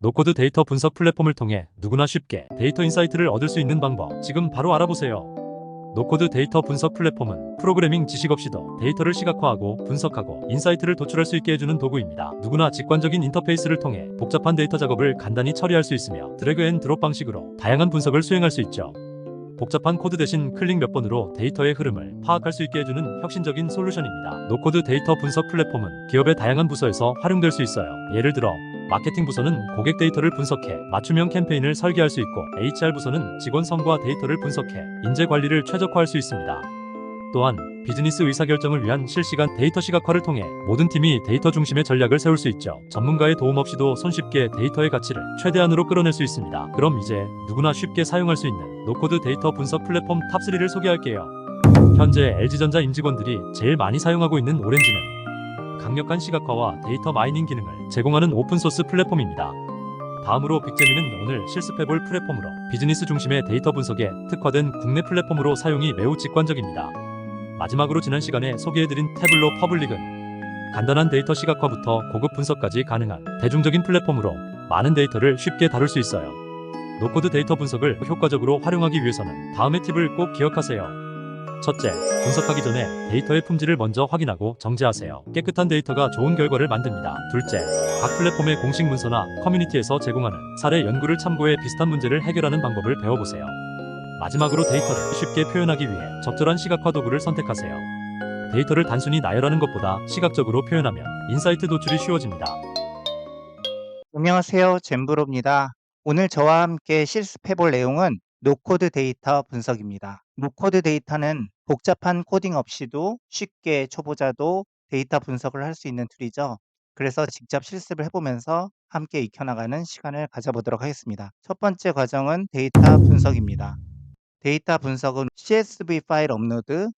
노코드 데이터 분석 플랫폼을 통해 누구나 쉽게 데이터 인사이트를 얻을 수 있는 방법 지금 바로 알아보세요. 노코드 데이터 분석 플랫폼은 프로그래밍 지식 없이도 데이터를 시각화하고 분석하고 인사이트를 도출할 수 있게 해주는 도구입니다. 누구나 직관적인 인터페이스를 통해 복잡한 데이터 작업을 간단히 처리할 수 있으며 드래그 앤 드롭 방식으로 다양한 분석을 수행할 수 있죠. 복잡한 코드 대신 클릭 몇 번으로 데이터의 흐름을 파악할 수 있게 해주는 혁신적인 솔루션입니다. 노코드 데이터 분석 플랫폼은 기업의 다양한 부서에서 활용될 수 있어요. 예를 들어 마케팅 부서는 고객 데이터를 분석해 맞춤형 캠페인을 설계할 수 있고 HR 부서는 직원 성과 데이터를 분석해 인재 관리를 최적화할 수 있습니다. 또한 비즈니스 의사결정을 위한 실시간 데이터 시각화를 통해 모든 팀이 데이터 중심의 전략을 세울 수 있죠. 전문가의 도움 없이도 손쉽게 데이터의 가치를 최대한으로 끌어낼 수 있습니다. 그럼 이제 누구나 쉽게 사용할 수 있는 노코드 데이터 분석 플랫폼 탑3를 소개할게요. 현재 LG전자 임직원들이 제일 많이 사용하고 있는 오렌지는 강력한 시각화와 데이터 마이닝 기능을 제공하는 오픈소스 플랫폼입니다. 다음으로 빅재미는 오늘 실습해볼 플랫폼으로 비즈니스 중심의 데이터 분석에 특화된 국내 플랫폼으로 사용이 매우 직관적입니다. 마지막으로 지난 시간에 소개해드린 태블로 퍼블릭은 간단한 데이터 시각화부터 고급 분석까지 가능한 대중적인 플랫폼으로 많은 데이터를 쉽게 다룰 수 있어요. 노코드 데이터 분석을 효과적으로 활용하기 위해서는 다음의 팁을 꼭 기억하세요. 첫째, 분석하기 전에 데이터의 품질을 먼저 확인하고 정제하세요. 깨끗한 데이터가 좋은 결과를 만듭니다. 둘째, 각 플랫폼의 공식 문서나 커뮤니티에서 제공하는 사례 연구를 참고해 비슷한 문제를 해결하는 방법을 배워보세요. 마지막으로 데이터를 쉽게 표현하기 위해 적절한 시각화 도구를 선택하세요. 데이터를 단순히 나열하는 것보다 시각적으로 표현하면 인사이트 도출이 쉬워집니다. 안녕하세요. 젠브로입니다. 오늘 저와 함께 실습해볼 내용은 노코드 데이터 분석입니다. 노코드 데이터는 복잡한 코딩 없이도 쉽게 초보자도 데이터 분석을 할 수 있는 툴이죠. 그래서 직접 실습을 해보면서 함께 익혀나가는 시간을 가져보도록 하겠습니다. 첫 번째 과정은 데이터 분석입니다. 데이터 분석은 CSV 파일 업로드,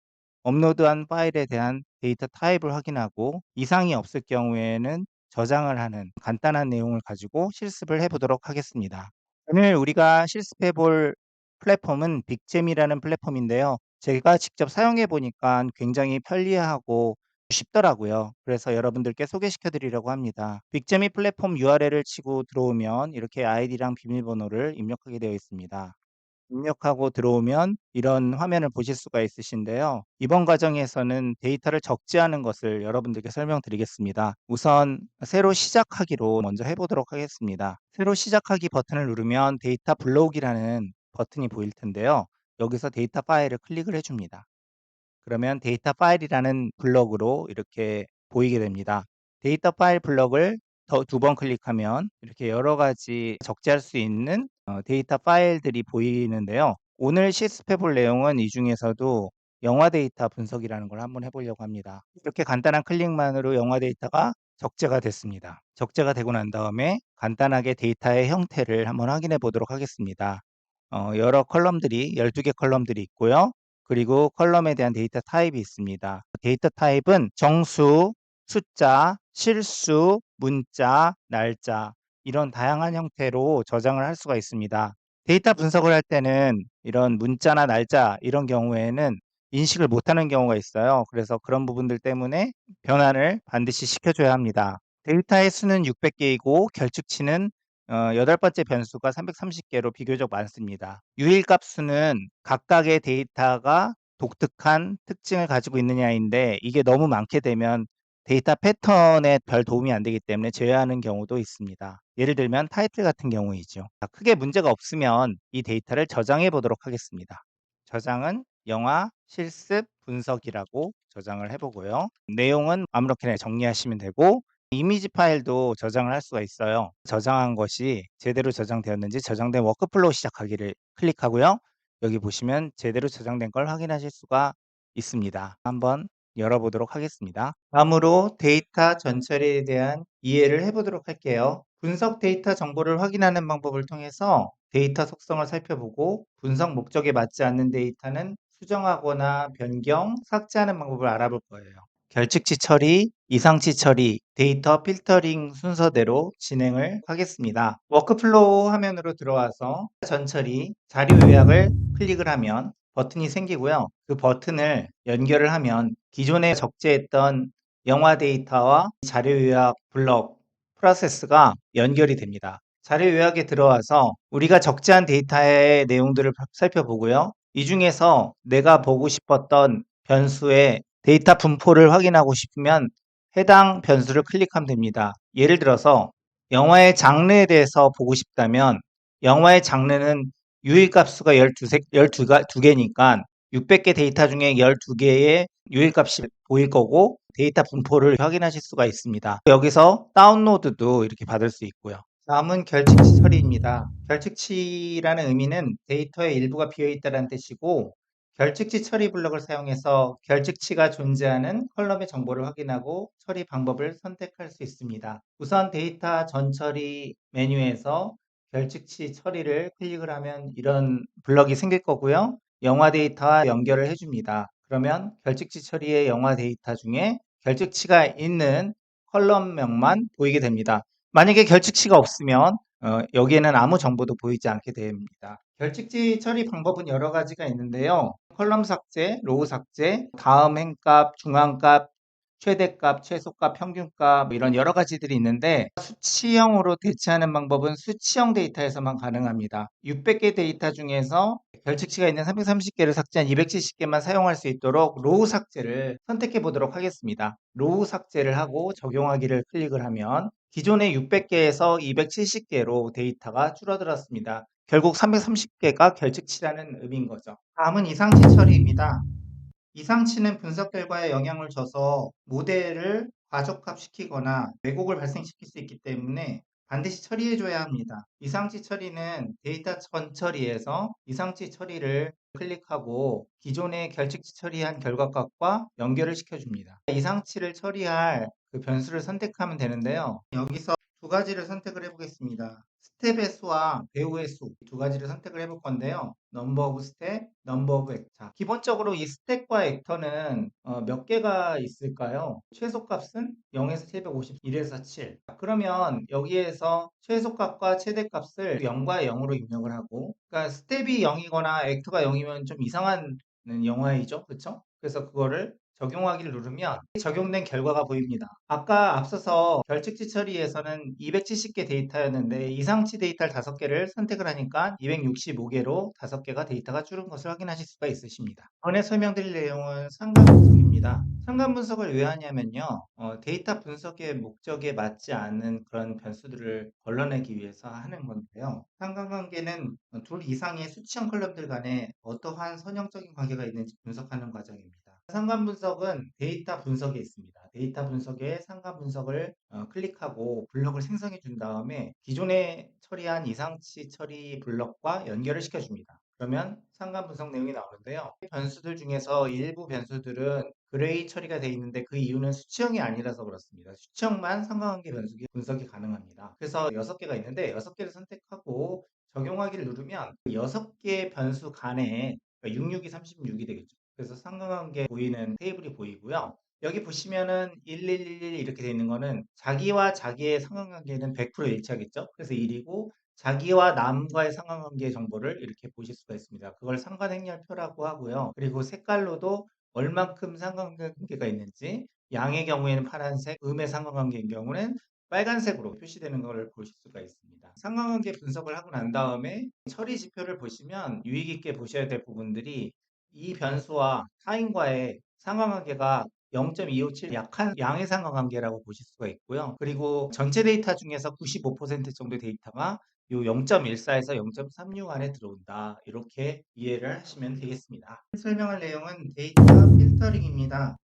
업로드한 파일에 대한 데이터 타입을 확인하고 이상이 없을 경우에는 저장을 하는 간단한 내용을 가지고 실습을 해보도록 하겠습니다. 오늘 우리가 실습해 볼 플랫폼은 빅잼이라는 플랫폼인데요. 제가 직접 사용해 보니까 굉장히 편리하고 쉽더라고요. 그래서 여러분들께 소개시켜 드리려고 합니다. 빅재미 플랫폼 URL을 치고 들어오면 이렇게 아이디랑 비밀번호를 입력하게 되어 있습니다. 입력하고 들어오면 이런 화면을 보실 수가 있으신데요. 이번 과정에서는 데이터를 적재하는 것을 여러분들께 설명드리겠습니다. 우선 새로 시작하기로 먼저 해보도록 하겠습니다. 새로 시작하기 버튼을 누르면 데이터 블록이라는 버튼이 보일 텐데요. 여기서 데이터 파일을 클릭을 해줍니다. 그러면 데이터 파일이라는 블럭으로 이렇게 보이게 됩니다. 데이터 파일 블럭을 더두번 클릭하면 이렇게 여러 가지 적재할 수 있는 어, 데이터 파일들이 보이는데요. 오늘 실습해 볼 내용은 이 중에서도 영화 데이터 분석이라는 걸 한번 해보려고 합니다. 이렇게 간단한 클릭만으로 영화 데이터가 적재가 됐습니다. 적재가 되고 난 다음에 간단하게 데이터의 형태를 한번 확인해 보도록 하겠습니다. 어, 여러 컬럼들이 12개 컬럼들이 있고요. 그리고 컬럼에 대한 데이터 타입이 있습니다. 데이터 타입은 정수, 숫자, 실수, 문자, 날짜 이런 다양한 형태로 저장을 할 수가 있습니다. 데이터 분석을 할 때는 이런 문자나 날짜 이런 경우에는 인식을 못하는 경우가 있어요. 그래서 그런 부분들 때문에 변환을 반드시 시켜줘야 합니다. 데이터의 수는 600개이고 결축치는 어, 여덟 번째 변수가 330개로 비교적 많습니다. 유일값 수는 각각의 데이터가 독특한 특징을 가지고 있느냐인데 이게 너무 많게 되면 데이터 패턴에 별 도움이 안 되기 때문에 제외하는 경우도 있습니다. 예를 들면 타이틀 같은 경우이죠. 자, 크게 문제가 없으면 이 데이터를 저장해 보도록 하겠습니다. 저장은 영화 실습 분석이라고 저장을 해보고요. 내용은 아무렇게나 정리하시면 되고 이미지 파일도 저장을 할 수가 있어요. 저장한 것이 제대로 저장되었는지 저장된 워크플로우 시작하기를 클릭하고요. 여기 보시면 제대로 저장된 걸 확인하실 수가 있습니다. 한번 열어보도록 하겠습니다. 다음으로 데이터 전처리에 대한 이해를 해보도록 할게요. 분석 데이터 정보를 확인하는 방법을 통해서 데이터 속성을 살펴보고 분석 목적에 맞지 않는 데이터는 수정하거나 변경, 삭제하는 방법을 알아볼 거예요. 결측치 처리, 이상치 처리, 데이터 필터링 순서대로 진행을 하겠습니다. 워크플로우 화면으로 들어와서 전처리, 자료 요약을 클릭을 하면 버튼이 생기고요. 그 버튼을 연결을 하면 기존에 적재했던 영화 데이터와 자료 요약 블럭 프로세스가 연결이 됩니다. 자료 요약에 들어와서 우리가 적재한 데이터의 내용들을 살펴보고요. 이 중에서 내가 보고 싶었던 변수의 데이터 분포를 확인하고 싶으면 해당 변수를 클릭하면 됩니다. 예를 들어서 영화의 장르에 대해서 보고 싶다면 영화의 장르는 유일값수가 12, 12개니까 600개 데이터 중에 12개의 유일값이 보일 거고 데이터 분포를 확인하실 수가 있습니다. 여기서 다운로드도 이렇게 받을 수 있고요. 다음은 결칙치 처리입니다. 결칙치라는 의미는 데이터의 일부가 비어있다는 뜻이고 결칙치 처리 블럭을 사용해서 결칙치가 존재하는 컬럼의 정보를 확인하고 처리 방법을 선택할 수 있습니다. 우선 데이터 전처리 메뉴에서 결칙치 처리를 클릭을 하면 이런 블럭이 생길 거고요. 영화 데이터와 연결을 해줍니다. 그러면 결칙치 처리의 영화 데이터 중에 결칙치가 있는 컬럼명만 보이게 됩니다. 만약에 결칙치가 없으면 어, 여기에는 아무 정보도 보이지 않게 됩니다. 결칙치 처리 방법은 여러 가지가 있는데요. 컬럼 삭제, 로우 삭제, 다음 행값, 중앙값, 최대값, 최소값, 평균값 뭐 이런 여러 가지들이 있는데 수치형으로 대체하는 방법은 수치형 데이터에서만 가능합니다. 600개 데이터 중에서 결칙치가 있는 330개를 삭제한 270개만 사용할 수 있도록 로우 삭제를 선택해 보도록 하겠습니다. 로우 삭제를 하고 적용하기를 클릭을 하면 기존의 600개에서 270개로 데이터가 줄어들었습니다. 결국 330개가 결칙치라는 의미인 거죠. 다음은 이상치 처리입니다. 이상치는 분석 결과에 영향을 줘서 모델을 과적합시키거나 왜곡을 발생시킬 수 있기 때문에 반드시 처리해줘야 합니다. 이상치 처리는 데이터 전 처리에서 이상치 처리를 클릭하고 기존의 결칙치 처리한 결과값과 연결을 시켜줍니다. 이상치를 처리할 그 변수를 선택하면 되는데요. 여기서 두 가지를 선택을 해보겠습니다. 스텝의 수와 배우의 수 두 가지를 선택을 해볼 건데요. 넘버 오브 스텝, 넘버 오브 액터. 기본적으로 이 스텝과 액터는 어, 몇 개가 있을까요? 최소값은 0에서 750, 1에서 7. 그러면 여기에서 최소값과 최대값을 0과 0으로 입력을 하고 그러니까 스텝이 0이거나 액터가 0이면 좀 이상한 영화이죠. 그렇죠? 그래서 그거를 적용하기를 누르면 적용된 결과가 보입니다. 아까 앞서서 결칙치 처리에서는 270개 데이터였는데 이상치 데이터를 5개를 선택을 하니까 265개로 5개가 데이터가 줄은 것을 확인하실 수가 있으십니다. 이번에 설명드릴 내용은 상관 분석입니다. 상관 분석을 왜 하냐면요. 어, 데이터 분석의 목적에 맞지 않는 그런 변수들을 걸러내기 위해서 하는 건데요. 상관관계는 둘 이상의 수치형 컬럼들 간에 어떠한 선형적인 관계가 있는지 분석하는 과정입니다. 상관 분석은 데이터 분석에 있습니다. 데이터 분석에 상관 분석을 어, 클릭하고 블럭을 생성해 준 다음에 기존에 처리한 이상치 처리 블럭과 연결을 시켜 줍니다. 그러면 상관 분석 내용이 나오는데요. 변수들 중에서 일부 변수들은 그레이 처리가 되어 있는데 그 이유는 수치형이 아니라서 그렇습니다. 수치형만 상관관계 변수기 분석이 가능합니다. 그래서 6개가 있는데 6개를 선택하고 적용하기를 누르면 6개의 변수 간에 66이 36이 되겠죠. 그래서 상관관계 보이는 테이블이 보이고요. 여기 보시면은 1111 이렇게 되어 있는 거는 자기와 자기의 상관관계는 100% 일치하겠죠. 그래서 1이고 자기와 남과의 상관관계 정보를 이렇게 보실 수가 있습니다. 그걸 상관행렬표라고 하고요. 그리고 색깔로도 얼만큼 상관관계가 있는지 양의 경우에는 파란색, 음의 상관관계인 경우는 빨간색으로 표시되는 것을 보실 수가 있습니다. 상관관계 분석을 하고 난 다음에 처리 지표를 보시면 유익 있게 보셔야 될 부분들이 이 변수와 타인과의 상관관계가 0.257 약한 양의 상관관계라고 보실 수가 있고요. 그리고 전체 데이터 중에서 95% 정도 데이터가 이 0.14에서 0.36 안에 들어온다. 이렇게 이해를 하시면 되겠습니다. 설명할 내용은 데이터 필터링입니다.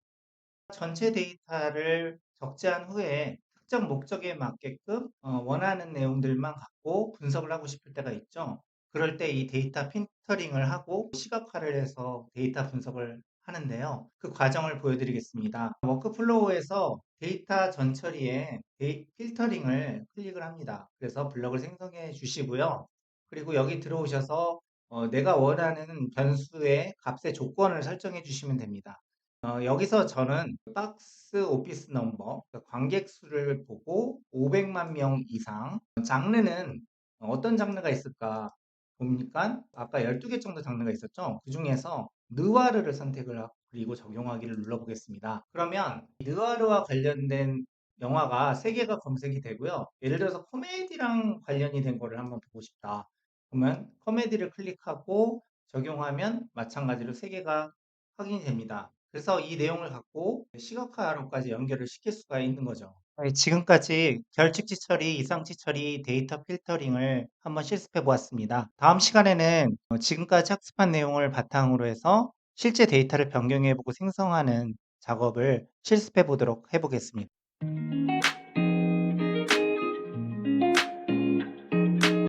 전체 데이터를 적재한 후에 특정 목적에 맞게끔 어, 원하는 내용들만 갖고 분석을 하고 싶을 때가 있죠. 그럴 때 이 데이터 필터링을 하고 시각화를 해서 데이터 분석을 하는데요. 그 과정을 보여드리겠습니다. 워크플로우에서 데이터 전처리에 데이, 필터링을 클릭을 합니다. 그래서 블럭을 생성해 주시고요. 그리고 여기 들어오셔서 어, 내가 원하는 변수의 값의 조건을 설정해 주시면 됩니다. 어, 여기서 저는 박스 오피스 넘버, 그러니까 관객 수를 보고 500만 명 이상, 장르는 어떤 장르가 있을까 보니까 아까 12개 정도 장르가 있었죠. 그 중에서 느와르를 선택을 하고 그리고 적용하기를 눌러보겠습니다. 그러면 느와르와 관련된 영화가 3개가 검색이 되고요. 예를 들어서 코미디랑 관련이 된 거를 한번 보고 싶다. 그러면 코미디를 클릭하고 적용하면 마찬가지로 3개가 확인이 됩니다. 그래서 이 내용을 갖고 시각화로까지 연결을 시킬 수가 있는 거죠. 네, 지금까지 결측지 처리, 이상치 처리, 데이터 필터링을 한번 실습해 보았습니다. 다음 시간에는 어, 지금까지 학습한 내용을 바탕으로 해서 실제 데이터를 변경해 보고 생성하는 작업을 실습해 보도록 해 보겠습니다.